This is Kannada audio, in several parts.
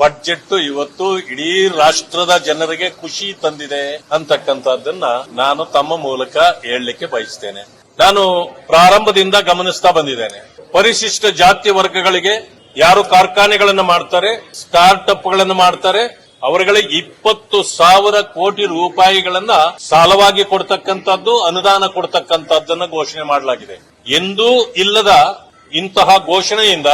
ಬಡ್ಜೆಟ್ ಇವತ್ತು ಇಡೀ ರಾಷ್ಟ್ರದ ಜನರಿಗೆ ಖುಷಿ ತಂದಿದೆ ಅಂತಕ್ಕಂಥದ್ದನ್ನ ನಾನು ತಮ್ಮ ಮೂಲಕ ಹೇಳಲಿಕ್ಕೆ ಬಯಸ್ತೇನೆ. ನಾನು ಪ್ರಾರಂಭದಿಂದ ಗಮನಿಸ್ತಾ ಬಂದಿದ್ದೇನೆ. ಪರಿಶಿಷ್ಟ ಜಾತಿ ವರ್ಗಗಳಿಗೆ ಯಾರು ಕಾರ್ಖಾನೆಗಳನ್ನು ಮಾಡ್ತಾರೆ ಸ್ಟಾರ್ಟ್ಅಪ್ಗಳನ್ನು ಮಾಡ್ತಾರೆ, ಅವರುಗಳಿಗೆ ಇಪ್ಪತ್ತು ಸಾವಿರ ಕೋಟಿ ರೂಪಾಯಿಗಳನ್ನ ಸಾಲವಾಗಿ ಕೊಡ್ತಕ್ಕಂಥದ್ದು, ಅನುದಾನ ಕೊಡ್ತಕ್ಕಂಥದ್ದನ್ನ ಘೋಷಣೆ ಮಾಡಲಾಗಿದೆ. ಎಂದೂ ಇಲ್ಲದ ಇಂತಹ ಘೋಷಣೆಯಿಂದ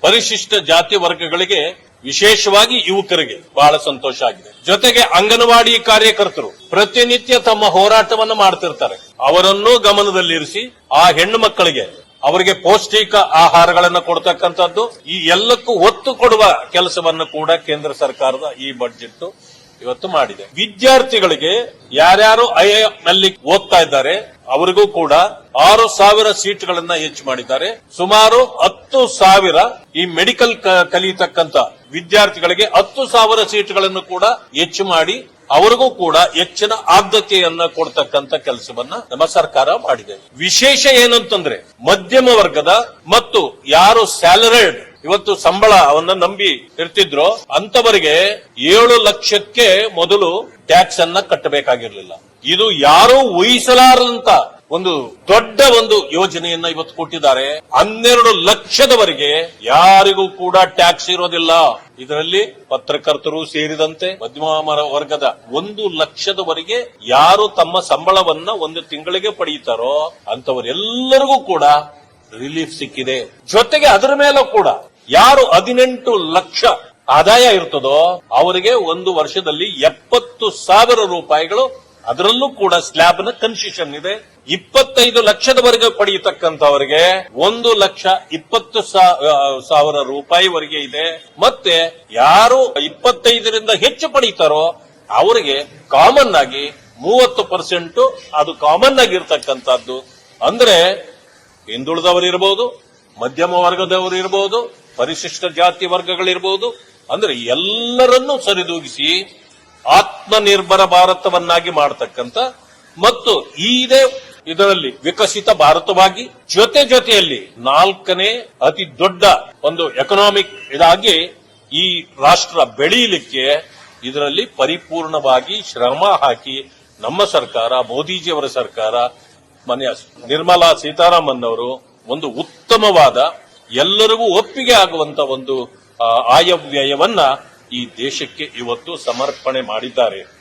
ಪರಿಶಿಷ್ಟ ಜಾತಿ ವರ್ಗಗಳಿಗೆ ವಿಶೇಷವಾಗಿ ಯುವಕರಿಗೆ ಬಹಳ ಸಂತೋಷ ಆಗಿದೆ. ಜೊತೆಗೆ ಅಂಗನವಾಡಿ ಕಾರ್ಯಕರ್ತರು ಪ್ರತಿನಿತ್ಯ ತಮ್ಮ ಹೋರಾಟವನ್ನು ಮಾಡ್ತಿರ್ತಾರೆ. ಅವರನ್ನು ಗಮನದಲ್ಲಿರಿಸಿ ಆ ಹೆಣ್ಣು ಮಕ್ಕಳಿಗೆ ಅವರಿಗೆ ಪೌಷ್ಟಿಕ ಆಹಾರಗಳನ್ನು ಕೊಡ್ತಕ್ಕಂಥದ್ದು ಈ ಎಲ್ಲಕ್ಕೂ ಒತ್ತು ಕೊಡುವ ಕೆಲಸವನ್ನು ಕೂಡ ಕೇಂದ್ರ ಸರ್ಕಾರದ ಈ ಬಡ್ಜೆಟ್ ಇವತ್ತು ಮಾಡಿದೆ. ವಿದ್ಯಾರ್ಥಿಗಳಿಗೆ ಯಾರ್ಯಾರು ಐಎಂ ನಲ್ಲಿ ಓದ್ತಾ ಇದ್ದಾರೆ, ಅವರಿಗೂ ಕೂಡ ಆರು ಸಾವಿರ ಸೀಟ್ಗಳನ್ನ ಹೆಚ್ಚು ಮಾಡಿದ್ದಾರೆ. ಸುಮಾರು ಹತ್ತು ಸಾವಿರ ಈ ಮೆಡಿಕಲ್ ಕಲಿಯತಕ್ಕಂತ ವಿದ್ಯಾರ್ಥಿಗಳಿಗೆ ಹತ್ತು ಸಾವಿರ ಸೀಟ್ಗಳನ್ನು ಕೂಡ ಹೆಚ್ಚು ಮಾಡಿ, ಅವರಿಗೂ ಕೂಡ ಹೆಚ್ಚಿನ ಆದ್ಯತೆಯನ್ನ ಕೊಡ್ತಕ್ಕಂತ ಕೆಲಸವನ್ನ ನಮ್ಮ ಸರ್ಕಾರ ಮಾಡಿದೆ. ವಿಶೇಷ ಏನಂತಂದ್ರೆ ಮಧ್ಯಮ ವರ್ಗದ ಮತ್ತು ಯಾರು ಸ್ಯಾಲರಿಡ್ ಇವತ್ತು ಸಂಬಳ ಅವನ್ನ ನಂಬಿ ಇರ್ತಿದ್ರು ಅಂತವರಿಗೆ ಏಳು ಲಕ್ಷಕ್ಕೆ ಮೊದಲು ಟ್ಯಾಕ್ಸ್ ಅನ್ನ ಕಟ್ಟಬೇಕಾಗಿರ್ಲಿಲ್ಲ. ಇದು ಯಾರೂ ಊಹಿಸಲಾರದಂತ ಒಂದು ದೊಡ್ಡ ಒಂದು ಯೋಜನೆಯನ್ನ ಇವತ್ತು ಕೊಟ್ಟಿದ್ದಾರೆ. ಹನ್ನೆರಡು ಲಕ್ಷದವರೆಗೆ ಯಾರಿಗೂ ಕೂಡ ಟ್ಯಾಕ್ಸ್ ಇರೋದಿಲ್ಲ. ಇದರಲ್ಲಿ ಪತ್ರಕರ್ತರು ಸೇರಿದಂತೆ ಮಧ್ಯಮ ವರ್ಗದ ಒಂದು ಲಕ್ಷದವರೆಗೆ ಯಾರು ತಮ್ಮ ಸಂಬಳವನ್ನ ಒಂದು ತಿಂಗಳಿಗೆ ಪಡೆಯುತ್ತಾರೋ ಅಂತವರೆಲ್ಲರಿಗೂ ಕೂಡ ರಿಲೀಫ್ ಸಿಕ್ಕಿದೆ. ಜೊತೆಗೆ ಅದರ ಮೇಲೂ ಕೂಡ ಯಾರು ಹದಿನೆಂಟು ಲಕ್ಷ ಆದಾಯ ಇರ್ತದೋ ಅವರಿಗೆ ಒಂದು ವರ್ಷದಲ್ಲಿ ಎಪ್ಪತ್ತು ಸಾವಿರ ರೂಪಾಯಿಗಳು ಅದರಲ್ಲೂ ಕೂಡ ಸ್ಲ್ಯಾಬ್ನ ಕನ್ಸೆಷನ್ ಇದೆ. ಇಪ್ಪತ್ತೈದು ಲಕ್ಷದವರೆಗೆ ಪಡೆಯತಕ್ಕಂಥವರಿಗೆ ಒಂದು ಲಕ್ಷ ಇಪ್ಪತ್ತು ಸಾವಿರ ರೂಪಾಯಿವರೆಗೆ ಇದೆ. ಮತ್ತೆ ಯಾರು ಇಪ್ಪತ್ತೈದರಿಂದ ಹೆಚ್ಚು ಪಡೀತಾರೋ ಅವರಿಗೆ ಕಾಮನ್ ಆಗಿ ಮೂವತ್ತು ಪರ್ಸೆಂಟ್ ಅದು ಕಾಮನ್ ಆಗಿರ್ತಕ್ಕಂಥದ್ದು. ಅಂದ್ರೆ ಹಿಂದುಳಿದವರಿರ್ಬೋದು, ಮಧ್ಯಮ ವರ್ಗದವರು ಇರಬಹುದು ಪರಿಶಿಷ್ಟ ಜಾತಿ ವರ್ಗಗಳಿರ್ಬೋದು, ಅಂದ್ರೆ ಎಲ್ಲರನ್ನೂ ಸರಿದೂಗಿಸಿ ಆತ್ಮನಿರ್ಭರ ಭಾರತವನ್ನಾಗಿ ಮಾಡತಕ್ಕಂತ ಮತ್ತು ಇದೇ ಇದರಲ್ಲಿ ವಿಕಸಿತ ಭಾರತವಾಗಿ ಜೊತೆ ಜೊತೆಯಲ್ಲಿ ನಾಲ್ಕನೇ ಅತಿ ದೊಡ್ಡ ಒಂದು ಎಕನಾಮಿಕ್ ಇದಾಗಿ ಈ ರಾಷ್ಟ್ರ ಬೆಳೆಯಲಿಕ್ಕೆ ಇದರಲ್ಲಿ ಪರಿಪೂರ್ಣವಾಗಿ ಶ್ರಮ ಹಾಕಿ ನಮ್ಮ ಸರ್ಕಾರ, ಮೋದಿಜಿಯವರ ಸರ್ಕಾರ, ಮನೆಯ ನಿರ್ಮಲಾ ಸೀತಾರಾಮನ್ ಅವರು ಒಂದು ಉತ್ತಮವಾದ ಎಲ್ಲರಿಗೂ ಒಪ್ಪಿಗೆ ಆಗುವಂತ ಒಂದು ಆಯವ್ಯಯವನ್ನ ಈ ದೇಶಕ್ಕೆ ಇವತ್ತು ಸಮರ್ಪಣೆ ಮಾಡಿದ್ದಾರೆ.